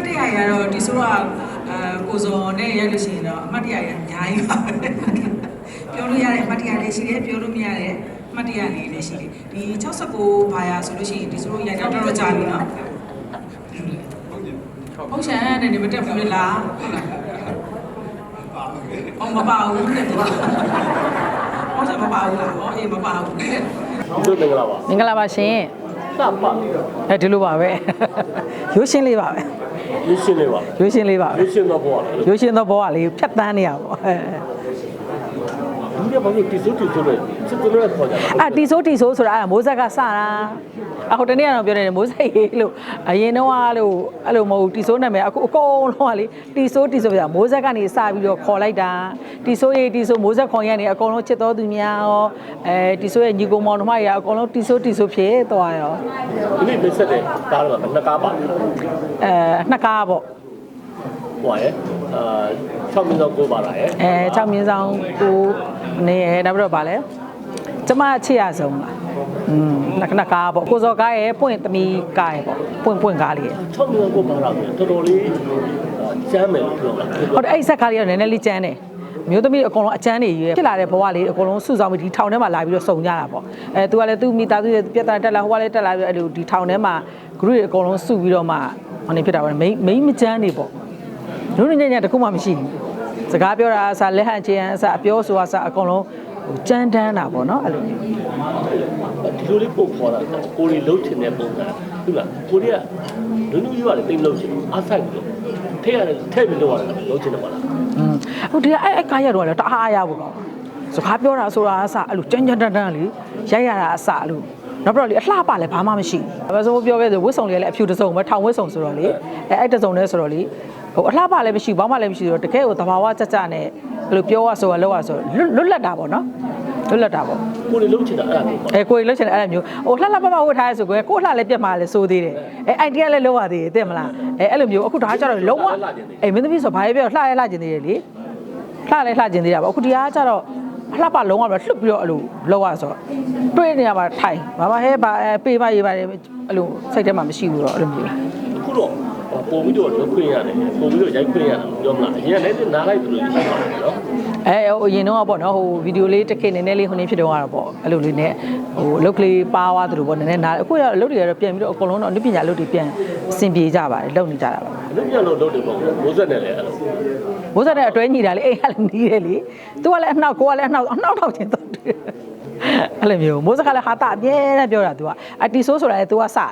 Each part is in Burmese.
တ်တရရတော့ဒီဆိုတော့အဲကိုစောနဲ့ရိုက်လို့ရှိရင်တော့အမှတ်တရရအများကြီးပါပဲပြောလို့ရတဲ့အမှတ်တရလည်းရှိတယ်ပြောလို့မရတဲ့အမှတ်တရလေးလည်းရှိတယ်ဒီ69ဘာယာဆိုလို့ရှိရင်ဒီဆိုတော့ရိုက်တော့တော်တော်ကြာပြီနော်ဟုတ်ရှန်နဲ့နေမတက်ဘူးလေလားဟုတ်လားအော်မပါဘူးတဲ့ဟုတ်တယ်မပါဘူးလားဟောအေးမပါဘူးတဲ့ဒီလိုမင်္ဂလာပါမင်္ဂလာပါရှင်စပါအဲဒီလိုပါပဲရိုးရှင်းလေးပါပဲ ရွှေရှင်လေးပါရိုးရှင်းလေးပါပဲရွှေရှင်တော့ပေါ့လေရိုးရှင်းသောဘဝလေးဖြတ်တန်းနေရပါဘော ဒီကဘာလို့တီစိုးတီစိုးလဲစစ်တမ်းခေါ်ကြတာအာတီဆိုးတီဆိုးဆိုတာအဲ့ဒါမိုးဆက်ကစတာအဟိုတနေ့ကတော့ပြောနေတယ်မိုးဆက်ရေးလို့အရင်တော့အဲ့လိုအဲ့လိုမဟုတ်ဘူးတီဆိုးနာမည်အခုအကုန်လုံးကလေတီဆိုးတီဆိုးပြတာမိုးဆက်ကနေစပြီးတော့ခေါ်လိုက်တာတီဆိုးရေးတီဆိုးမိုးဆက်ခေါ်ရနေအကုန်လုံးချစ်တော်သူများရောအဲတီဆိုးရဲ့ညီကောင်မောင်တို့မကြီးအကုန်လုံးတီဆိုးတီဆိုးဖြစ်သွားရောဒီနေ့မဆက်တဲ့ကားတော့နှစ်ကားပါအဲနှစ်ကားပေါ့ ဟွာရဲ့အာ6မိနစ်ကိုပါလာရဲ့အဲ6မြင်းဆောင်ကိုနေရနောက်ပြီးတော့ဗာလဲကျမချစ်ရဆုံးပါอืมနကနကားပေါ့ကိုစော်ကားရဲ့ပွင့်သမီးကားရဲ့ပေါ့ပွင့်ပွင့်ကားလေးရဲ့6မိနစ်ကိုပါလာပြီတော်တော်လေးကျမ်းမယ်လို့ပြောတာဟုတ်တယ်အဲ့ဒီဆက်ကားလေးကနည်းနည်းလေးကျန်းတယ်မျိုးသမီးအကုန်လုံးအချမ်းနေရွယ်ဖြစ်လာတဲ့ဘဝလေးအကုန်လုံးစုဆောင်ပြီးဒီထောင်ထဲမှာလာပြီးတော့စုံကြတာပေါ့အဲသူကလည်းသူ့မိသားစုရဲ့ပြဿနာတက်လာဟိုကလည်းတက်လာပြီးအဲ့လိုဒီထောင်ထဲမှာ group တွေအကုန်လုံးစုပြီးတော့မှဟိုနေဖြစ်တာပေါ့မိန်းမိန်းမချမ်းနေပေါ့ လူညံ့ညံ့တခုမှမရှိဘူးစကားပြောတာအစားလက်ဟန်ချေရန်အစားအပြောဆိုအစားအကုန်လုံးဟိုကြမ်းတမ်းတာပေါ့နော်အဲ့လိုမျိုးဒီလိုလေးပုံခေါ်တာကိုရီလုံးချင်တဲ့ပုံစံဟုတ်လားကိုရီကလူလူယူရတယ်တိတ်လုံးချင်အားဆိုင်ပြီးတော့ထဲရတယ်ထဲပြီးတော့ရတယ်လုံးချင်တယ်ပါလားอืมဟုတ်တယ်အဲ့အဲ့ကားရတော့လည်းတအားအားရဖို့ကောင်းစကားပြောတာဆိုတာအစားအဲ့လိုကြမ်းကြမ်းတမ်းတမ်းလေရိုက်ရတာအစားအဲ့လိုနောက်ပြီးတော့လေအလှပလည်းဘာမှမရှိဘူးဘာလို့ပြောပဲဆိုဝတ်စုံလေးလည်းအဖြူတစ်စုံပဲထောင်ဝတ်စုံဆိုတော့လေအဲအဲ့တစ်စုံနဲ့ဆိုတော့လေဟိုအလှပလည်းမရှိဘာမှလည်းမရှိတော့တကယ်ကိုတဘာဝကြကြနဲ့အဲ့လိုပြောရဆိုရလောက်ရဆိုလွတ်လွတ်လပ်တာပေါ့နော်လွတ်လပ်တာပေါ့ကိုရီလုံးချင်တာအဲ့ဒါမျိုးပါအဲကိုယ်လှုပ်ချင်တယ်အဲ့လိုမျိုးဟိုလှလှပပဝတ်ထားရဆိုကိုယ်ကိုလှလည်းပြတ်မှာလည်းစိုးသေးတယ်အဲအိုင်တီကလည်းလောက်ရသေးတယ်သိမလားအဲအဲ့လိုမျိုးအခုဒါကကြတော့လုံးဝအဲမင်းသမီးဆိုဘာပဲပြောလှရဲလှကျင်သေးတယ်လေလှလဲလှကျင်သေးတာပေါ့အခုဒီကကြတော့လှပလုံးဝတော့လှုပ်ပြီးတော့အဲ့လိုလောက်ရဆိုတွေ့နေရမှာထိုင်ဘာမှဟဲဘာပေးမရေးပါတယ်အဲ့လိုစိတ်ထဲမှာမရှိဘူးတော့အဲ့လိုမျိုးအခုတော့ ပုံပြီးတော့လုတ်ခွင့်ရတယ်ပုံပြီးတော့ရိုက်ခွင့်ရတယ်ပြောမလားအရင်ကလည်းနားလိုက်သလိုရှိပါတယ်နော်အဲဟိုအရင်တော့ပေါ့နော်ဟိုဗီဒီယိုလေးတစ်ခေတ်နည်းနည်းလေးဟိုနေဖြစ်တော့ရတော့ပေါ့အဲ့လိုလေးနဲ့ဟိုအလုပ်ကလေးပါသွားသလိုပေါ့နည်းနည်းနားအခုရအလုပ်တွေကတော့ပြန်ပြီးတော့အကုန်လုံးတော့အနုပညာအလုပ်တွေပြန်အဆင်ပြေကြပါတယ်လုပ်နေကြတာပါအလုပ်ပြန်လို့လုပ်တယ်ပေါ့မိုးဆက်နဲ့လည်းအဲ့လိုဘိုးဆက်တဲ့အတွဲညီတာလေအိမ်ကလည်းနီးတယ်လေသူကလည်းအနှောက်ကိုကလည်းအနှောက်အနှောက်ထောက်ချင်းတော့တယ် အဲ့လိုမျိုးမိုးစကလည်းဟာတာအမြဲတမ်းပြောတာ तू ကအတီဆိုးဆိုတာလေ तू ကစတာ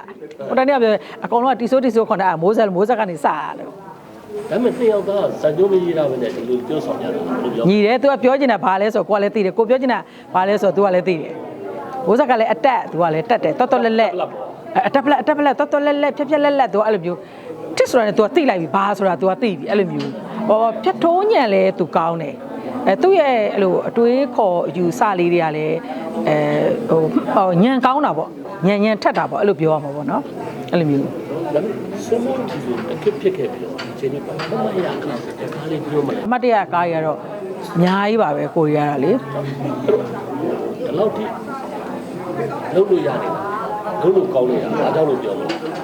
ဟိုတနေ့ကပြောအကောင်လုံးကတီဆိုးတီဆိုးခေါ်တာမိုးဆက်မိုးဆက်ကနေစတာလို့ ဒါပေမဲ့နှစ်ယောက်ကစံကြိုးမကြီးတာပဲနဲ့ဒီလိုပြောဆောင်ကြတယ်လို့ပြော ညီတယ် तू ကပြောချင်တာဘာလဲဆိုကိုကလည်းသိတယ်ကိုပြောချင်တာဘာလဲဆို तू ကလည်းသိတယ်မိုးဆက်ကလည်းအတက် तू ကလည်းတက်တယ်တော်တော်လက်လက်အတက်ပလက်အတက်ပလက်တော်တော်လက်လက်ဖြက်ဖြက်လက်လက် तू အဲ့လိုမျိုးတစ်ဆိုတာနဲ့ तू ကသိလိုက်ပြီဘာဆိုတာ तू ကသိပြီအဲ့လိုမျိုးဟောဖြက်ထိုးညံလဲ तू ကောင်းတယ် အဲသူ့ရဲ့အဲ့လိုအတွေးခေါ်ယူစလေးတွေကလည်းအဲဟိုဟိုညံကောင်းတာပေါ့ညံညံထက်တာပေါ့အဲ့လိုပြောရမှာပေါ့နော်အဲ့လိုမျိုးဒါပေမဲ့ဆွေးနွေးကြည့်လို့အခက်ဖြစ်ခဲ့ပြီးတော့ဒီချိန်นี้ပေါ့မမရခါစတဲ့ကားလေးပြောမလားအမတ်တရကားကြီးကတော့အများကြီးပါပဲကိုရီးယားကလေဒီလောက်ထိလုံးလို့ရတယ်လုံးလို့ကောင်းနေတာအားကြောင့်လို့ပြောမလား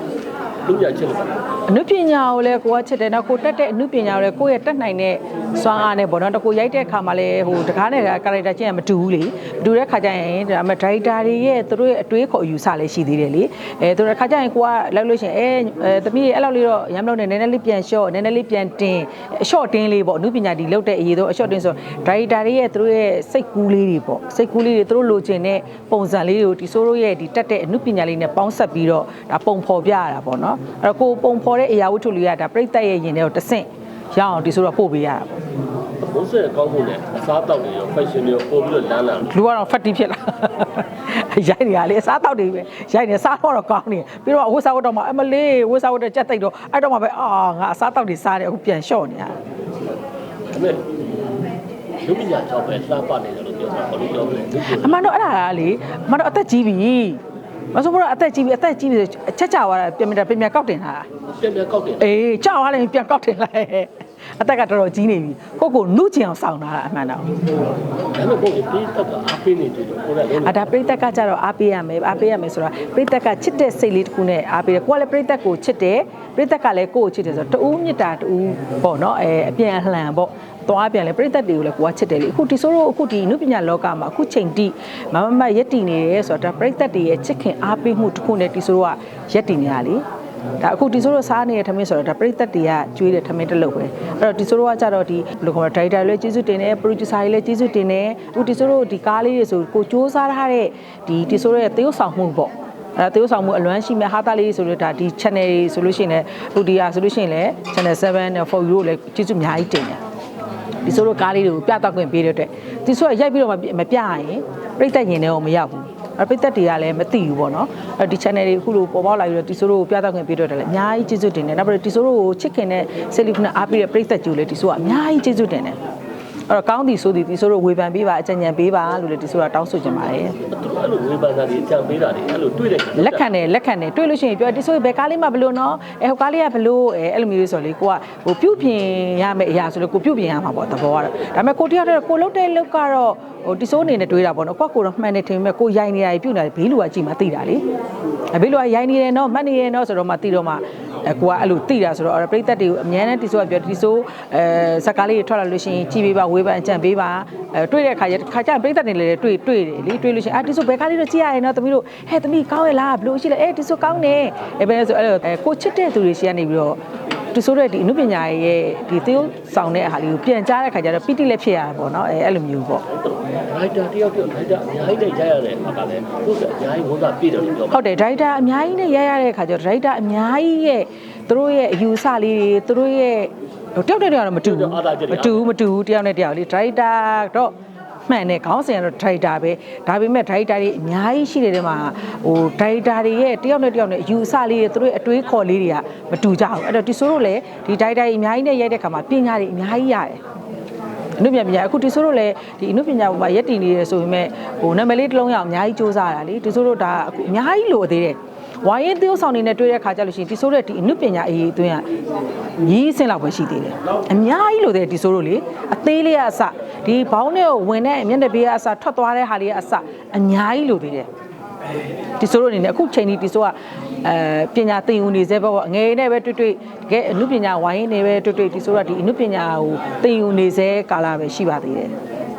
လူရချက်လို့ပါအနုပညာကိုလည်းကိုကချစ်တယ်နော်ကိုတက်တဲ့အနုပညာကိုလည်းကိုယ့်ရဲ့တက်နိုင်တဲ့စွမ်းအားနဲ့ပေါ့နော်တကူရိုက်တဲ့အခါမှာလည်းဟိုတကားနဲ့ကာရိုက်တာချင်းကမတူဘူးလေ မတူတဲ့ခါကျရင်ဒါပေမဲ့ဒရိုက်တာတွေရဲ့သူတို့ရဲ့အတွေးခေါ်အယူဆလည်းရှိသေးတယ်လေအဲသူတို့ခါကျရင်ကိုကလိုက်လို့ရှိရင်အဲအဲသမီးအဲ့လောက်လေးတော့ရမ်းမလို့နဲ့နည်းနည်းလေးပြန်လျှော့နည်းနည်းလေးပြန်တင်အလျှော့တင်းလေးပေါ့အနုပညာဒီလောက်တဲ့အရေးတော့အလျှော့တင်းဆိုဒရိုက်တာတွေရဲ့သူတို့ရဲ့စိတ်ကူးလေးတွေပေါ့စိတ်ကူးလေးတွေသူတို့လိုချင်တဲ့ပုံစံလေးတွေကိုဒီဆိုးတို့ရဲ့ဒီတက်တဲ့အနုပညာလေးနဲ့ပေါင်းဆက်ပြီးတော့ဒါပုံဖော်ပြရတာပေါ့နော်အဲ့တော့ကိုပုံဖော်တဲ့အရာဝတ္ထုလေးကဒါပြိတ္တရဲ့ရင်ထဲကိုတဆင့်ရအောင်ဒီဆိုတော့ပို့ပေးရတာပေါ့ ဘုန်းဆက်ကောင်းဖို့နဲ့အစားတောက်တွေရော fashion တွေရောပို့ပြီးတော့လမ်းလာလူကတော့ဖတ်တီးဖြစ်လာရိုက်နေရလေအစားတောက်တွေပဲရိုက်နေစားတော့ကောင်းနေပြီးတော့အဝတ်စားဝတ်တော့မှအမလေးဝတ်စားဝတ်တော့ကြက်တိတ်တော့အဲ့တော့မှပဲအာငါအစားတောက်တွေစားတယ်အခုပြန်လျှော့နေရတာဒါပေမဲ့လူပညာကြောင့်ပဲလှပနေတယ်လို့ပြောတာဘာလို့ပြောမလဲလူကိုအမှန်တော့အဲ့ဒါကလေအမှန်တော့အသက်ကြီးပြီမဆိုတော့အသက်ကြီးပြီအသက်ကြီးပြီဆိုအချက်ချသွားတာပြင်ပြန်ပြင်ပြန်ကောက်တင်တာပြန်ပြန်ကောက်တယ်အေးကြောက်သွားလိုက်ပြန်ကောက်တင်လိုက် အသက်ကတော်တော်ကြီးနေပြီကိုကိုနုချင်အောင်စောင့်တာအမှန်တော့ဒါပေမဲ့ကိုယ်ပြေးတက်ကအားပေးနေတယ်ကိုယ်ကလည်းအဒါပရိသတ်ကကြတော့အားပေးရမယ်အားပေးရမယ်ဆိုတာပရိသတ်ကချစ်တဲ့စိတ်လေးတစ်ခုနဲ့အားပေးတယ်ကိုကလည်းပရိသတ်ကိုချစ်တယ်ပရိသတ်ကလည်းကိုယ့်ကိုချစ်တယ်ဆိုတော့တူးမြစ်တာတူးပေါ့နော်အဲအပြန်အလှန်ပေါ့သွားပြန်လေပရိသတ်တွေကိုလည်းကိုကချစ်တယ်လေအခုဒီဆိုတော့အခုဒီနုပညာလောကမှာအခုချိန်တိမမမရက်တည်နေတယ်ဆိုတော့ဒါပရိသတ်တွေရဲ့ချစ်ခင်အားပေးမှုတစ်ခုနဲ့ဒီဆိုတော့ရက်တည်နေတာလေ ဒါအခုဒီဆိုတော့စားနေတဲ့ထမင်းဆိုတော့ဒါပရိသတ်တွေကကျွေးတဲ့ထမင်းတစ်လုပ်ပဲအဲ့တော့ဒီဆိုတော့ကကြတော့ဒီဘယ်လိုခေါ်လဲဒါရိုက်တာလည်းကျေးဇူးတင်တယ်ပရိုဂျူဆာတွေလည်းကျေးဇူးတင်တယ်အခုဒီဆိုတော့ဒီကားလေးတွေဆိုကိုစူးစမ်းထားတဲ့ဒီဒီဆိုတော့ရဲ့သရုပ်ဆောင်မှုပေါ့အဲသေုပ်ဆောင်မှုအလွမ်းရှိမဲ့ဟာတာလေးဆိုလို့ဒါဒီ channel တွေဆိုလို့ရှိရင်လည်းဟိုဒီဟာဆိုလို့ရှိရင်လည်း channel 7နဲ့ for you ကိုလည်းကျေးဇူးအများကြီးတင်တယ်ဒီဆိုတော့ကားလေးတွေကိုပြသခွင့်ပေးတဲ့အတွက်ဒီဆိုတော့ရိုက်ပြီးတော့မမပြရင်ပြိသက်ရင်လည်းမရောက်ဘူး အပိသက်တွေကလည်းမသိဘူးပေါ့နော်အဲဒီ channel တွေအခုလိုပေါ်ပေါက်လာပြီးတော့ဒီဆိုတော့ပြသခွင့်ပေးတော့တယ်လည်းအများကြီးကျေးဇူးတင်တယ်နောက်ပြီးတော့ဒီဆိုတော့ကိုချစ်ခင်တဲ့ celebration အားပေးတဲ့ပြိသက်ကြိုလည်းဒီဆိုကအများကြီးကျေးဇူးတင်တယ် အဲ့တော့ကောင်းသည်ဆိုသည်ဒီဆိုတော့ဝေဖန်ပေးပါအကြံဉာဏ်ပေးပါလို့လည်းဒီဆိုတာတောင်းဆိုချင်ပါတယ်သူအဲ့လိုဝေဖန်တာတွေအကြံပေးတာတွေအဲ့လိုတွေ့တဲ့လက်ခံတယ်လက်ခံတယ်တွေ့လို့ရှိရင်ပြောဒီဆိုဘယ်ကားလေးမှဘလို့နော်အဲဟိုကားလေးကဘလို့အဲအဲ့လိုမျိုးလေးဆိုလေကိုကဟိုပြုတ်ပြင်ရမယ့်အရာဆိုလို့ကိုပြုတ်ပြင်ရမှာပေါ့သဘောကတော့ဒါပေမဲ့ကိုတယောက်တည်းကိုလုတ်တဲ့လုတ်ကတော့ဟိုဒီဆိုအနေနဲ့တွေးတာပေါ့နော်ကိုကကိုတော့မှန်တယ်ထင်ပေမဲ့ကိုရိုင်းနေရပြုတ်နေတယ်ဘေးလူကကြည့်မှသိတာလေအဲဘေးလူကရိုင်းနေတယ်နော်မှတ်နေတယ်နော်ဆိုတော့မှသိတော့မှအဲ ကိုကအဲ့လိုသိတာဆိုတော့ပြိသက်တွေကိုအများနဲ့ဒီဆိုကပြောဒီဆိုအဲဇက်ကားလေးတွေထွက်လာလို့ရှိရင်ကြည်ပေးပါဝေးပါအကြံပေးပါအဲတွေ့တဲ့ခါကျခါကျပြိသက်တွေလည်းတွေ့တွေ့တယ်လေတွေ့လို့ရှိရင်အာဒီဆိုဘယ်ကားလေးတော့ကြည့်ရရင်နော်သမီးတို့ဟဲ့သမီးကောင်းရဲ့လားဘလို့ရှိလဲအဲဒီဆိုကောင်းတယ်အဲဘယ်လဲဆိုအဲ့လိုအဲကိုချစ်တဲ့သူတွေရှိကနေပြီးတော့ ဒီဆိုတဲ့ဒီအမှုပညာရဲ့ဒီသေယုတ်ဆောင်တဲ့အားလေးကိုပြန်ကြားတဲ့ခါကျတော့ပီတိလည်းဖြစ်ရတာပေါ့နော်အဲအဲ့လိုမျိုးပေါ့ရိုက်တာတယောက်တယောက်ရိုက်တာအများကြီးနဲ့ရိုက်ရတဲ့အခါကလည်းသူကအများကြီးဝန်တာပြည့်တယ်လို့ပြောဟုတ်တယ်ဒရိုက်တာအများကြီးနဲ့ရရတဲ့ခါကျတော့ဒရိုက်တာအများကြီးရဲ့သူတို့ရဲ့အယူဆလေးတွေသူတို့ရဲ့ဟိုတယောက်တစ်ယောက်တော့မတူဘူးမတူဘူးမတူဘူးတယောက်နဲ့တယောက်လေးဒရိုက်တာတော့ မှန်တယ်ခေါင်းစဉ်ကတော့ဒရိုက်တာပဲဒါပေမဲ့ဒရိုက်တာတွေအများကြီးရှိနေတဲ့မှာဟိုဒရိုက်တာတွေရဲ့တယောက်နဲ့တယောက်နဲ့အယူအဆလေးတွေသူတို့ရဲ့အတွေးခေါ်လေးတွေကမတူကြဘူးအဲ့တော့ဒီဆိုတော့လေဒီဒရိုက်တာတွေအများကြီးနဲ့ရိုက်တဲ့ခါမှာပညာတွေအများကြီးရတယ်အနုပညာပညာအခုဒီဆိုတော့လေဒီအနုပညာပေါ်မှာရက်တည်နေတယ်ဆိုပေမဲ့ဟိုနာမည်လေးတစ်လုံးရအောင်အများကြီးစူးစမ်းရတာလေဒီဆိုတော့ဒါအခုအများကြီးလိုသေးတယ်ဝိုင်းရင်သရုပ်ဆောင်နေနဲ့တွေ့တဲ့ခါကျလို့ရှိရင်ဒီဆိုတဲ့ဒီအနုပညာအရေးအတွင်းကရီးစင်းလောက်ပဲရှိသေးတယ်အများကြီးလိုသေးတယ်ဒီဆိုတော့လေအသေးလေးကအစ ဒီဘောင်းနဲ့ကိုဝင်တဲ့မျက်နှာပေးကအစထွက်သွားတဲ့ဟာလေးကအစအများကြီးလိုသေးတယ်ဒီဆိုလို့အနေနဲ့အခုချိန်ကြီးဒီဆိုကအဲပညာသင်ယူနေစေပေါ့အငယ်နဲ့ပဲတွေ့တွေ့တကယ်အမှုပညာဝိုင်းနေပဲတွေ့တွေ့ဒီဆိုတော့ဒီအမှုပညာကိုသင်ယူနေစေကာလပဲရှိပါသေးတယ်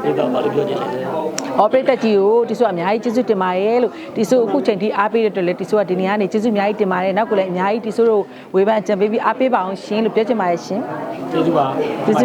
ဒီတော့ဘာလို့ပြောချင်လဲ။အော်ပရိသတ်ကြီးကိုဒီဆိုအများကြီးကျေးဇူးတင်ပါတယ်လို့ဒီဆိုအခုချိန်ထိအားပေးတဲ့အတွက်လည်းဒီဆိုကဒီနေရာကနေကျေးဇူးအများကြီးတင်ပါတယ်။နောက်ကလည်းအများကြီးဒီဆိုတော့ဝေဖန်ကြံပေးပြီးအားပေးပါအောင်ရှင်လို့ပြောချင်ပါတယ်ရှင်ကျေးဇူးပါ။ကျေးဇူး